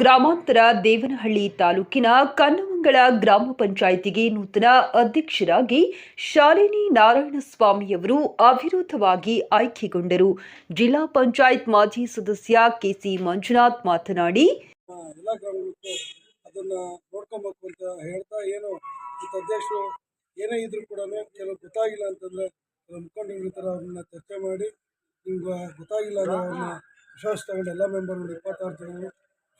ಗ್ರಾಮಾಂತರ ದೇವನಹಳ್ಳಿ ತಾಲೂಕಿನ ಕನ್ನಮಂಗಳ ಗ್ರಾಮ ಪಂಚಾಯಿತಿಗೆ ನೂತನ ಅಧ್ಯಕ್ಷರಾಗಿ ಶಾಲಿನಿ ನಾರಾಯಣಸ್ವಾಮಿಯವರು ಅವಿರೋಧವಾಗಿ ಆಯ್ಕೆಗೊಂಡರು. ಜಿಲ್ಲಾ ಪಂಚಾಯತ್ ಮಾಜಿ ಸದಸ್ಯ ಕೆಸಿ ಮಂಜುನಾಥ್ ಮಾತನಾಡಿ ಏನು ಇದ್ರೂ ಕೂಡ ಕೆಲವು ಗೊತ್ತಾಗಿಲ್ಲ ಅಂತಂದ್ರೆ ಮುಖಂಡರ ಥರ ಅವ್ರನ್ನ ಚರ್ಚೆ ಮಾಡಿ, ನಿಮ್ಗೆ ಗೊತ್ತಾಗಿಲ್ಲ ಅಂದ್ರೆ ಅವ್ರನ್ನ ವಿಶ್ವಾಸ ತಗೊಂಡು ಎಲ್ಲ ಮೆಂಬರ್ಗಳು ಇಪ್ಪತ್ತಾರು ಜನ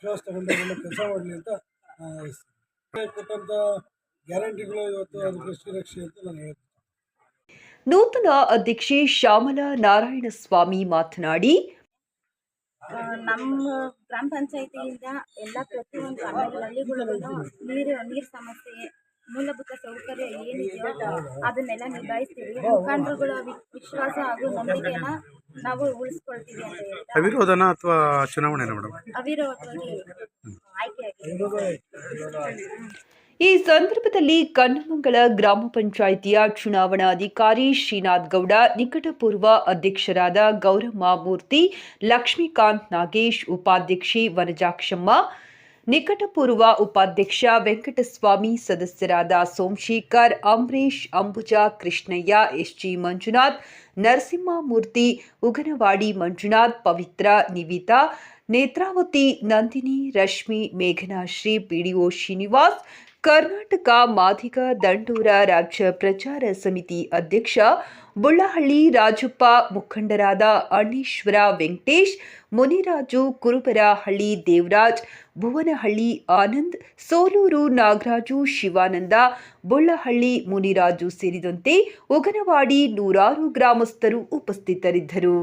ವಿಶ್ವಾಸ ತಗೊಂಡು ಕೆಲಸ ಮಾಡಲಿ ಅಂತ. ಕೊಟ್ಟಂಥ ಗ್ಯಾರಂಟಿಗಳು ಇವತ್ತು ಅದು ರಕ್ಷೆ ರಕ್ಷೆ ಅಂತ ನಾನು ಹೇಳ್ತೀನಿ ನೂತನ ಅಧ್ಯಕ್ಷೆ ಶ್ಯಾಮಲಾ ನಾರಾಯಣಸ್ವಾಮಿ ಮಾತನಾಡಿ ಆ, ನಮ್ಮ ಗ್ರಾಮ ಪಂಚಾಯತಿಯಿಂದ ಎಲ್ಲ ಪ್ರತಿಯೊಂದು ಹಳ್ಳಿಗಳಲ್ಲೂ ನೀರು ನೀರು ಸಮಸ್ಯೆ ಮೂಲಭೂತ ಸೌಕರ್ಯ ಏನಿದೆಯೋ ಅದನ್ನೆಲ್ಲ ನಿಭಾಯಿಸ್ತೀವಿ ಮುಖಂಡರುಗಳ ವಿಶ್ವಾಸ ಹಾಗೂ ನಂಬಿಕೆನ ನಾವು ಉಳಿಸ್ಕೊಳ್ತೀವಿ ಅಂತ ಹೇಳ್ತಾ ಅವಿರೋಧನ ಅಥವಾ ಚುನಾವಣೆನ ಮೇಡಮ್? ಅವಿರೋಧವಾಗಿ ಆಯ್ಕೆಯಾಗಿದೆ ಈ ಸಂದರ್ಭದಲ್ಲಿ ಕನ್ನಮಂಗಲ ಗ್ರಾಮ ಪಂಚಾಯಿತಿಯ ಚುನಾವಣಾಧಿಕಾರಿ ಶ್ರೀನಾಥ್ ಗೌಡ ನಿಕಟಪೂರ್ವ ಅಧ್ಯಕ್ಷರಾದ ಗೌರಮ್ಮ ಮೂರ್ತಿ ಲಕ್ಷ್ಮೀಕಾಂತ್ ನಾಗೇಶ್ ಉಪಾಧ್ಯಕ್ಷೆ ವನಜಾಕ್ಷಮ್ಮ ನಿಕಟಪೂರ್ವ ಉಪಾಧ್ಯಕ್ಷ ವೆಂಕಟಸ್ವಾಮಿ ಸದಸ್ಯರಾದ ಸೋಮಶೇಖರ್ ಅಂಬರೀಶ್ ಅಂಬುಜಾ ಕೃಷ್ಣಯ್ಯ ಎಸ್ಜಿ ಮಂಜುನಾಥ್ ನರಸಿಂಹಮೂರ್ತಿ ಉಗನವಾಡಿ ಮಂಜುನಾಥ್ ಪವಿತ್ರ ನಿವಿತಾ ನೇತ್ರಾವತಿ ನಂದಿನಿ ರಶ್ಮಿ ಮೇಘನಾಶ್ರೀ ಪಿಡಿಒ ಶ್ರೀನಿವಾಸ್ ಕರ್ನಾಟಕ ಮಾದಿಗ ದಂಡೂರ ರಾಜ್ಯ ಪ್ರಚಾರ ಸಮಿತಿ ಅಧ್ಯಕ್ಷ ಬುಳ್ಳಹಳ್ಳಿ ರಾಜಪ್ಪ, ಮುಖಂಡರಾದ ಅಣ್ಣೀಶ್ವರ ವೆಂಕಟೇಶ್, ಮುನಿರಾಜು ಕುರುಬರಹಳ್ಳಿ ದೇವರಾಜ್, ಭುವನಹಳ್ಳಿ ಆನಂದ್, ಸೋಲೂರು ನಾಗರಾಜು ಶಿವಾನಂದ, ಬುಳ್ಳಹಳ್ಳಿ ಮುನಿರಾಜು ಸೇರಿದಂತೆ ಉಗನವಾಡಿ ನೂರಾರು ಗ್ರಾಮಸ್ಥರು ಉಪಸ್ಥಿತರಿದ್ದರು.